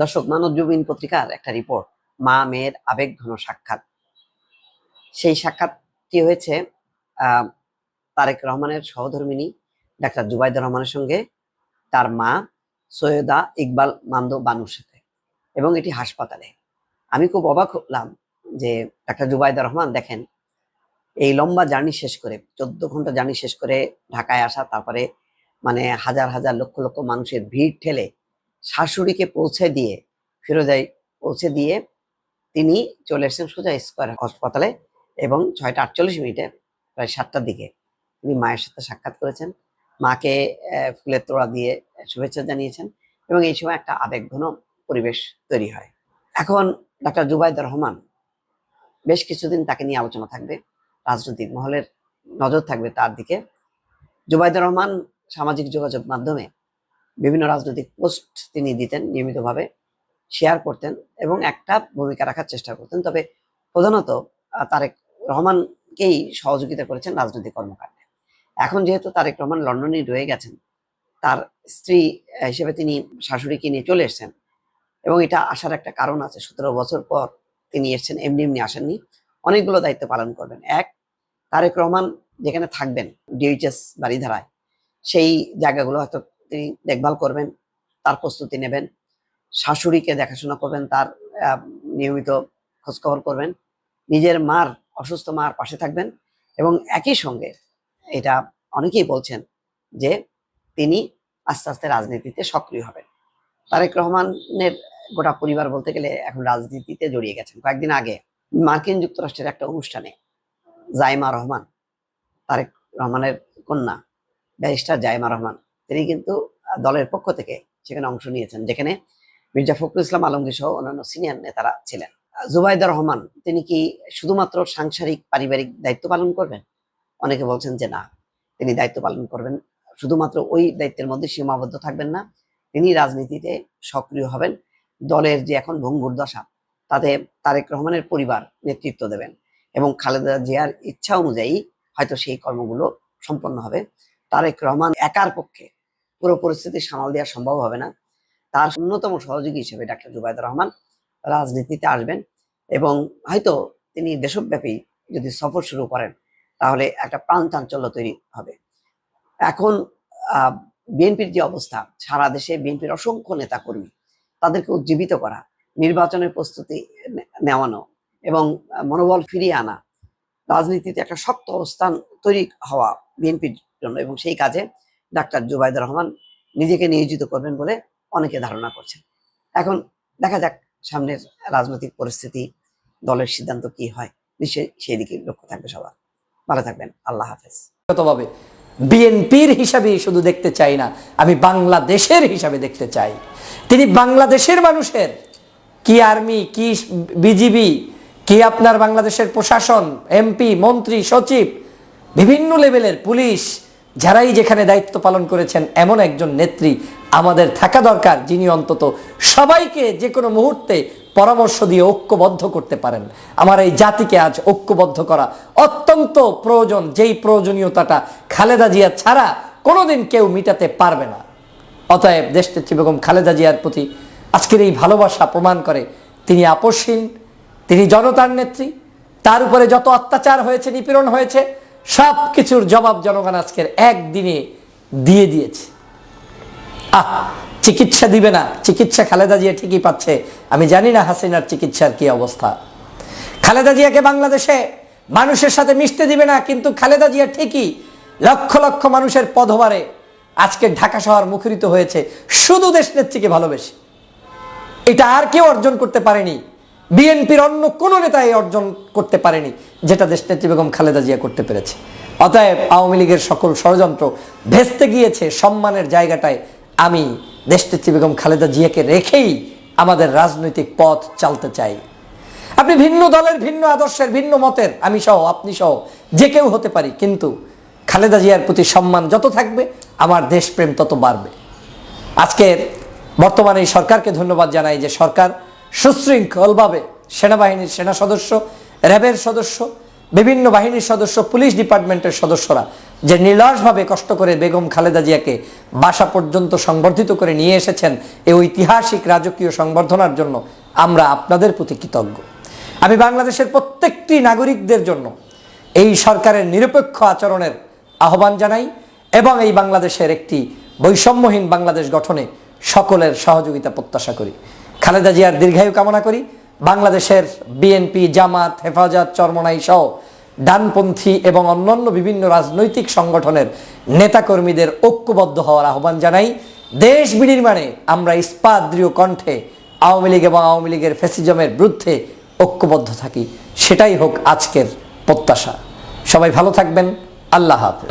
দর্শক, মানব জমিন পত্রিকার একটা রিপোর্ট মা মেয়ের আবেগ ঘন সাক্ষাৎ। সেই সাক্ষাৎটি হয়েছে? তারেক রহমানের সহধর্মিনী ডাক্তার জুবাইদুর রহমানের সঙ্গে তার মা সৈয়দা ইকবাল মান্দ বানুর সাথে এবং এটি হাসপাতালে। আমি খুব অবাক হলাম যে ডাক্তার জুবাইদুর রহমান দেখেন, এই লম্বা জার্নি শেষ করে, চোদ্দ ঘণ্টা জার্নি শেষ করে ঢাকায় আসা, তারপরে মানে হাজার হাজার লক্ষ লক্ষ মানুষের ভিড় ঠেলে শাশুড়িকে পৌঁছে দিয়ে ফিরোজাই পৌঁছে দিয়ে তিনি চলে এসেছেন সোজা স্কোয়ার হাসপাতালে এবং ছয়টা আটচল্লিশ মিনিটে প্রায় সাতটার দিকে তিনি মায়ের সাথে সাক্ষাৎ করেছেন। মাকে ফুলের তোড়া দিয়ে শুভেচ্ছা জানিয়েছেন এবং এই সময় একটা আবেগঘন পরিবেশ তৈরি হয়। এখন ডাক্তার জুবাইদুর রহমান বেশ কিছুদিন তাকে নিয়ে আলোচনা থাকবে, রাজনৈতিক মহলের নজর থাকবে তার দিকে। জুবাইদুর রহমান সামাজিক যোগাযোগ মাধ্যমে বিভিন্ন রাজনৈতিক পোস্ট তিনি দিতেন, নিয়মিতভাবে শেয়ার করতেন এবং একটা ভূমিকা রাখার চেষ্টা করতেন। তবে প্রধানত তারেক রহমানকেই সহযোগিতা করেছেন রাজনৈতিক কর্মকাণ্ডে। এখন যেহেতু তারেক রহমান লন্ডনে রয়ে গেছেন, তার স্ত্রী হিসেবে তিনি শাশুড়িকে নিয়ে চলে এসেছেন এবং এটা আসার একটা কারণ আছে। সতেরো বছর পর তিনি এসেছেন এমনি এমনি আসেননি। অনেকগুলো দায়িত্ব পালন করবেন। এক, তারেক রহমান যেখানে থাকবেন ডিএইচএস বাড়িধারায় সেই জায়গাগুলো হয়তো তিনি দেখভাল করবেন, তার প্রস্তুতি নেবেন, শাশুড়িকে দেখাশোনা করবেন, তার নিয়মিত খোঁজখবর করবেন, নিজের মার, অসুস্থ মার পাশে থাকবেন এবং একই সঙ্গে এটা অনেকেই বলছেন যে তিনি আস্তে আস্তে রাজনীতিতে সক্রিয় হবেন। তারেক রহমানের গোটা পরিবার বলতে গেলে এখন রাজনীতিতে জড়িয়ে গেছেন। কয়েকদিন আগে মার্কিন যুক্তরাষ্ট্রের একটা অনুষ্ঠানে জাইমা রহমান, তারেক রহমানের কন্যা ব্যারিস্টার জাইমা রহমান। তিনি কিন্তু দলের পক্ষ থেকে সেখানে অংশ নিয়েছেন, যেখানে মির্জা ফখরুল ইসলাম আলমগীর সহ অন্যান্য সিনিয়র নেতারা ছিলেন। জুবাইদা রহমান, তিনি কি শুধুমাত্র সাংসারিক, পারিবারিক দায়িত্ব পালন করবেন? অনেকে বলছেন যে না, তিনি দায়িত্ব পালন করবেন। শুধুমাত্র ওই দায়িত্বের মধ্যে সীমাবদ্ধ থাকবেন না, তিনি রাজনীতিতে সক্রিয় হবেন। দলের যে এখন ভঙ্গুর দশা, তাতে তারেক রহমানের পরিবার নেতৃত্ব দেবেন এবং খালেদা জিয়ার ইচ্ছা অনুযায়ী হয়তো সেই কর্মগুলো সম্পন্ন হবে। তারেক রহমান একার পক্ষে পুরো পরিস্থিতি সামাল দেওয়া সম্ভব হবে না। তার অন্যতম সহযোগী হিসেবে ডাক্তার জুবাইদুর রহমান রাজনীতিতে আসবেন এবং হয়তো তিনি দেশব্যাপী যদি সফর শুরু করেন, তাহলে একটা প্রাণ চাঞ্চল্য তৈরি হবে। এখন বিএনপির যে অবস্থা, সারা দেশে বিএনপির অসংখ্য নেতা কর্মী তাদেরকে উজ্জীবিত করা, নির্বাচনের প্রস্তুতি নেওয়ানো এবং মনোবল ফিরিয়ে আনা, রাজনীতিতে একটা শক্ত অবস্থান তৈরি হওয়া বিএনপির জন্য এবং সেই কাজে ডাক্তার জুবাইদুর রহমান নিজেকে নিয়োজিত করবেন বলে অনেকে ধারণা করছেন। এখন দেখা যাক সামনের রাজনৈতিক পরিস্থিতি, দলের সিদ্ধান্ত কি হয়। নিশ্চয়ই সেই দিকে লক্ষ্য থাকবে সবার। ভালো থাকবেন। আল্লাহ হাফেজ। ব্যক্তিগতভাবে বিএনপির হিসাবে শুধু দেখতে চাই না, আমি বাংলাদেশের হিসাবে দেখতে চাই। তিনি বাংলাদেশের মানুষের, কি আর্মি, কি বিজিবি, কি আপনার বাংলাদেশের প্রশাসন, এমপি, মন্ত্রী, সচিব, বিভিন্ন লেভেলের পুলিশ যারাই যেখানে দায়িত্ব পালন করেছেন, এমন একজন নেত্রী আমাদের থাকা দরকার, যিনি অন্তত সবাইকে যে কোনো মুহূর্তে পরামর্শ দিয়ে ঐক্যবদ্ধ করতে পারেন। আমার এই জাতিকে আজ ঐক্যবদ্ধ করা অত্যন্ত প্রয়োজন। যেই প্রয়োজনীয়তাটা খালেদা জিয়া ছাড়া কোনোদিন কেউ মিটাতে পারবে না। অতএব দেশনেত্রী বেগম খালেদা জিয়ার প্রতি আজকের এই ভালোবাসা প্রমাণ করে, তিনি আপসহীন তিনি জনতার নেত্রী, তার উপরে যত অত্যাচার হয়েছে, নিপীড়ন হয়েছে সব কিছুর জবাব জনগণ আজকের একদিনে দিয়ে দিয়েছে। আহ, চিকিৎসা দিবে না। চিকিৎসা খালেদা জিয়া ঠিকই পাচ্ছে। আমি জানি না হাসিনার চিকিৎসার কি অবস্থা। খালেদা জিয়াকে বাংলাদেশে মানুষের সাথে মিশতে দিবে না, কিন্তু খালেদা জিয়া ঠিকই লক্ষ লক্ষ মানুষের পদভারে আজকে ঢাকা শহর মুখরিত হয়েছে। শুধু দেশ নেত্রীকে ভালোবেসে। এটা আর কেউ অর্জন করতে পারেনি। বিএনপির অন্য কোনো নেতা এই অর্জন করতে পারেনি, যেটা দেশনেত্রী বেগম খালেদা জিয়া করতে পেরেছে। অতএব আওয়ামী লীগের সকল ষড়যন্ত্র ভেস্তে গিয়েছে সম্মানের জায়গাটায়। আমি দেশনেত্রী বেগম খালেদা জিয়াকে রেখেই আমাদের রাজনৈতিক পথ চালতে চাই। আপনি ভিন্ন দলের, ভিন্ন আদর্শের, ভিন্ন মতের, আমি সহ, আপনি সহ, যে কেউ হতে পারি, কিন্তু খালেদা জিয়ার প্রতি সম্মান যত থাকবে, আমার দেশপ্রেম তত বাড়বে। আজকের বর্তমানে এই সরকারকে ধন্যবাদ জানাই যে সরকার সুশৃঙ্খলভাবে সেনাবাহিনীর সেনা সদস্য, র্যাবের সদস্য, বিভিন্ন বাহিনীর সদস্য, পুলিশ ডিপার্টমেন্টের সদস্যরা যে নির্লাসভাবে কষ্ট করে বেগম খালেদা জিয়াকে বাসা পর্যন্ত সংবর্ধিত করে নিয়ে এসেছেন এই ঐতিহাসিক রাজকীয় সংবর্ধনার জন্য আমরা আপনাদের প্রতি কৃতজ্ঞ। আমি বাংলাদেশের প্রত্যেকটি নাগরিকদের জন্য এই সরকারের নিরপেক্ষ আচরণের আহ্বান জানাই এবং এই বাংলাদেশের একটি বৈষম্যহীন বাংলাদেশ গঠনে সকলের সহযোগিতা প্রত্যাশা করি। খালেদা জিয়ার দীর্ঘায়ু কামনা করি। বাংলাদেশের বিএনপি জামাত, হেফাজত, চরমনাই সহ ডানপন্থী এবং অন্যান্য বিভিন্ন রাজনৈতিক সংগঠনের নেতাকর্মীদের ঐক্যবদ্ধ হওয়ার আহ্বান জানাই। দেশ বিনির্মাণে আমরা ইস্পাত দৃঢ় কণ্ঠে আওয়ামী লীগ এবং আওয়ামী লীগের ফেসিজমের বিরুদ্ধে ঐক্যবদ্ধ থাকি। সেটাই হোক আজকের প্রত্যাশা। সবাই ভালো থাকবেন। আল্লাহ হাফেজ।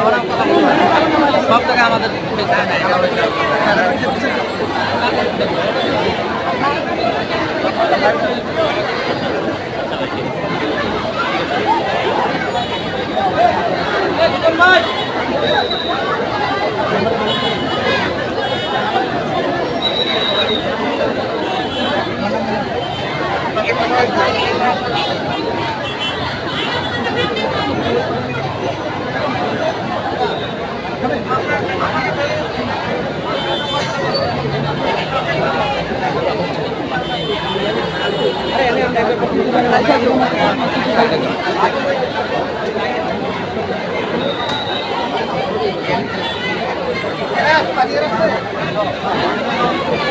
ওরা কথা বলবে সব থেকে আমাদের Gracias.